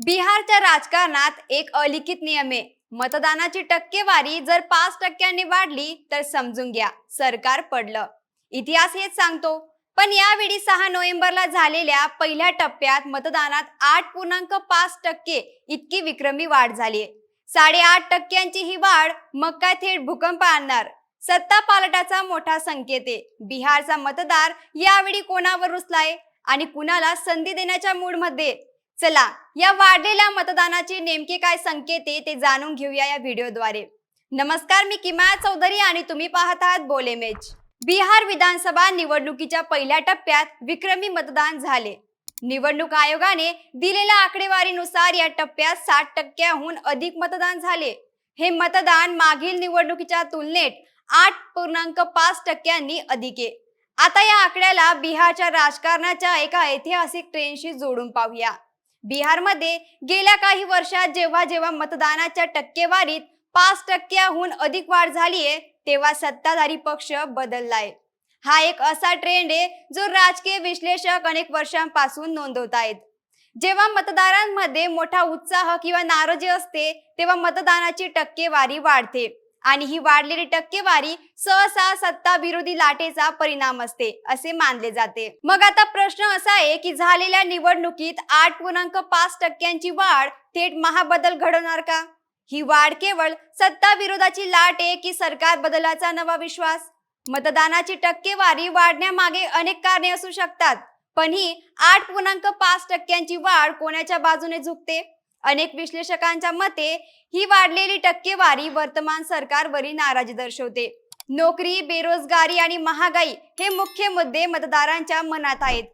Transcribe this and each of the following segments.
बिहारच्या राजकारणात एक अलिखित नियम आहे. मतदानाची टक्केवारी जर पाच टक्क्यांनी वाढली तर समजून घ्या सरकार पडलं. इतिहास हेच सांगतो. पण यावेळी सहा नोव्हेंबरला झालेल्या पहिल्या टप्प्यात मतदानात आठ पूर्णांक पाच टक्के इतकी विक्रमी वाढ झाली साडेआठ टक्क्यांची ही वाढ मग काय थेट भूकंप आणणार? सत्ता पालटाचा मोठा संकेत आहे. बिहारचा मतदार यावेळी कोणावर रुसलाय? आणि कुणाला संधी देण्याच्या मूडमध्ये? चला या वाढलेल्या मतदानाचे नेमके काय संकेत आहे ते जाणून घेऊया या व्हिडिओद्वारे. नमस्कार मी किमाया चौधरी आणि तुम्ही पाहत आहात बोले मेच बिहार विधानसभा निवडणुकीच्या पहिल्या टप्प्यात विक्रमी मतदान झाले. निवडणूक आयोगाने दिलेल्या आकडेवारीनुसार या टप्प्यात साठ टक्क्याहून अधिक मतदान झाले. हे मतदान मागील निवडणुकीच्या तुलनेत आठ पूर्णांक पाच टक्क्यांनी अधिक आहे. आता या आकड्याला बिहारच्या राजकारणाच्या एका ऐतिहासिक ट्रेनशी जोडून पाहूया. बिहारमध्ये गेल्या काही वर्षात जेव्हा जेव्हा मतदानाच्या टक्केवारीत पाच टक्क्याहून अधिक वाढ झालीये तेव्हा सत्ताधारी पक्ष बदललाय. हा एक असा ट्रेंड आहे जो राजकीय विश्लेषक अनेक वर्षांपासून नोंदवत आहेत. जेव्हा मतदारांमध्ये मोठा उत्साह किंवा नाराजी असते तेव्हा मतदानाची टक्केवारी वाढते. आणि ही वाढलेली टक्केवारी सहसा सत्ता विरोधी लाटेचा परिणाम असते असे मानले जाते. मग आता प्रश्न असा आहे की झालेल्या निवडणुकीत आठ पूर्णांक पाच टक्क्यांची वाढ थेट महाबदल घडवणार का? ही वाढ केवळ सत्ता विरोधाची लाट आहे की सरकार बदलाचा नवा विश्वास? मतदानाची टक्केवारी वाढण्यामागे अनेक कारणे असू शकतात पण ही आठ पूर्णांक पाच टक्क्यांची वाढ कोणाच्या बाजूने झुकते? अनेक विश्लेषकांच्या मते ही वाढलेली टक्केवारी वर्तमान सरकारवरील नाराजी दर्शवते. नोकरी बेरोजगारी आणि महागाई हे मुख्य मुद्दे मतदारांच्या मनात आहेत.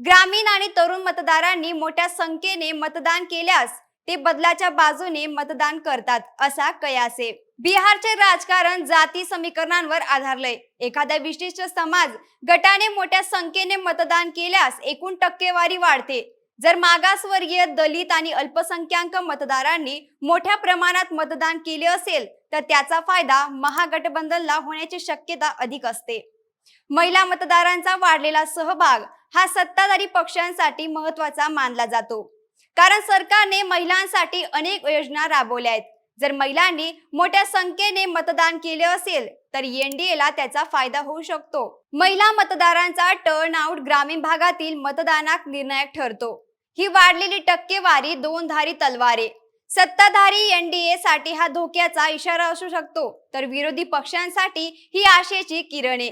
ग्रामीण आणि तरुण मतदारांनी मोठ्या संख्येने मतदान केल्यास ते बदलाच्या बाजूने मतदान करतात असा कयास. आहे बिहारचे राजकारण जाती समीकरणांवर आधारलंय. एखाद्या विशिष्ट समाज गटाने मोठ्या संख्येने मतदान केल्यास एकूण टक्केवारी वाढते. जर मागासवर्गीय दलित आणि अल्पसंख्याक मतदारांनी मोठ्या प्रमाणात मतदान केले असेल तर त्याचा फायदा महागठबंधनला होण्याची शक्यता अधिक असते. महिला मतदारांचा वाढलेला सहभाग हा सत्ताधारी पक्षांसाठी महत्त्वाचा मानला जातो. कारण सरकारने महिलांसाठी अनेक योजना राबवल्या आहेत. जर महिलांनी मोठ्या संख्येने मतदान केले असेल तर एनडीएला त्याचा फायदा होऊ शकतो. महिला मतदारांचा टर्न आउट ग्रामीण भागातील मतदानात निर्णायक ठरतो. ही वाढलेली टक्केवारी दोनधारी तलवारे. सत्ताधारी एनडीए साठी हा धोक्याचा इशारा असू शकतो तर विरोधी पक्षांसाठी ही आशेची किरणे.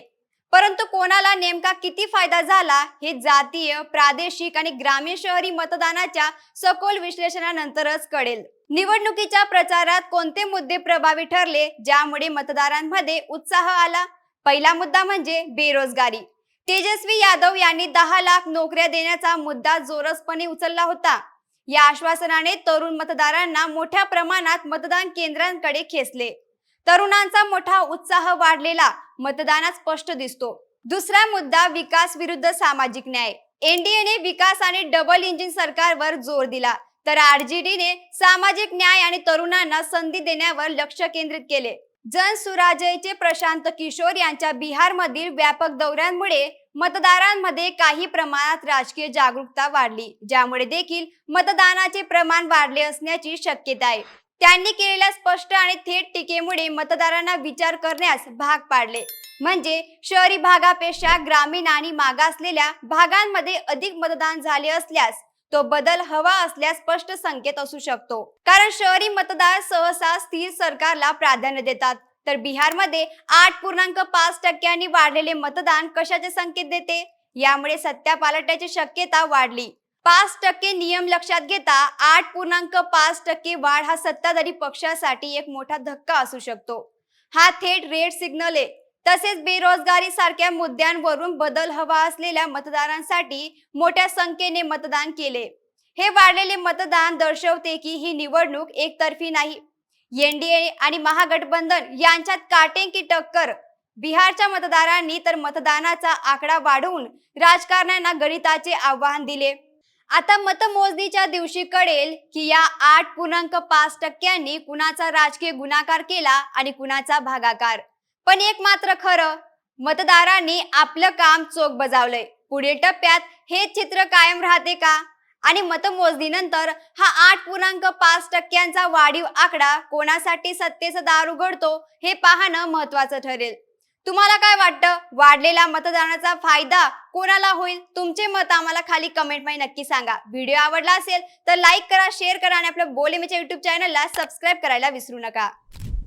परंतु कोणाला नेमका किती फायदा झाला हे जातीय प्रादेशिक आणि ग्रामीण शहरी मतदानाच्या सखोल विश्लेषणानंतरच कळेल. निवडणुकीच्या प्रचारात कोणते मुद्दे प्रभावी ठरले ज्यामुळे मतदारांमध्ये उत्साह आला? पहिला मुद्दा म्हणजे बेरोजगारी. तेजस्वी यादव यांनी दहा लाख नोकऱ्या देण्याचा मुद्दा जोरसपणे उचलला होता. या आश्वासनाने तरुण मतदारांना मोठ्या प्रमाणात मतदान केंद्रांकडे खेचले. तरुणांचा मोठा उत्साह वाढलेला मतदानात स्पष्ट दिसतो. दुसरा मुद्दा विकास विरुद्ध सामाजिक न्याय. एनडीएने विकास आणि डबल इंजिन सरकारवर जोर दिला. तर आरजेडीने सामाजिक न्याय आणि तरुणांना संधी देण्यावर लक्ष केंद्रित केले. जन सुराजयचे प्रशांत किशोर यांच्या बिहारमधील व्यापक दौऱ्यांमुळे मतदारांमध्ये काही प्रमाणात राजकीय जागरूकता वाढली ज्यामुळे देखील मतदानाचे प्रमाण वाढले असण्याची शक्यता आहे. त्यांनी केलेल्या स्पष्ट आणि थेट टीकेमुळे मतदारांना विचार करण्यास भाग पाडले. म्हणजे शहरी भागापेक्षा ग्रामीण आणि मागासलेल्या भागांमध्ये अधिक मतदान झाले असल्यास तो बदल हवा असल्यास स्पष्ट संकेत असू शकतो. कारण शहरी मतदार सहसा स्थिर सरकारला प्राधान्य देतात. तर बिहारमध्ये आठ पूर्णांक पाच टक्क्यांनी वाढलेले मतदान कशाचे संकेत देते? यामुळे सत्ता पालटण्याची शक्यता वाढली. पाच टक्के नियम लक्षात घेता आठ पूर्णांक पाच टक्के वाढ हा सत्ताधारी पक्षासाठी एक मोठा धक्का असू शकतो. हा थेट रेड सिग्नल आहे. तसेच बेरोजगारी सारख्या मुद्द्यांवरून बदल हवा असलेल्या मतदारांसाठी मोठ्या संख्येने मतदान केले. हे वाढलेले मतदान दर्शवते की ही निवडणूक एकतर्फी नाही. एनडीए आणि महागठबंधन यांच्यात काटेंकी टक्कर. बिहारच्या मतदारांनी तर मतदानाचा आकडा वाढवून राजकारण्यांना गणिताचे आव्हान दिले. आता मतमोजणीच्या दिवशी कळेल की या आठ पूर्णांक पाच टक्क्यांनी कुणाचा राजकीय गुणाकार केला आणि कुणाचा भागाकार. पण एक मात्र खरं मतदारांनी आपलं काम चोख बजावलंय. पुढील टप्प्यात हे चित्र कायम राहते का? आणि मतमोजणीनंतर हा आठ पूर्णांक पाच टक्क्यांचा वाढीव आकडा कोणासाठी सत्तेचं दार उघडतो हे पाहणं महत्वाचं ठरेल. तुम्हाला काय वाटतं? वाढलेला मतदानाचा फायदा कोणाला होईल? तुमचे मत आम्हाला खाली कमेंटमध्ये नक्की सांगा. व्हिडिओ आवडला असेल तर लाईक करा शेअर करा आणि आपल्या बोलेमीच्या युट्यूब चॅनलला सबस्क्राईब करायला विसरू नका.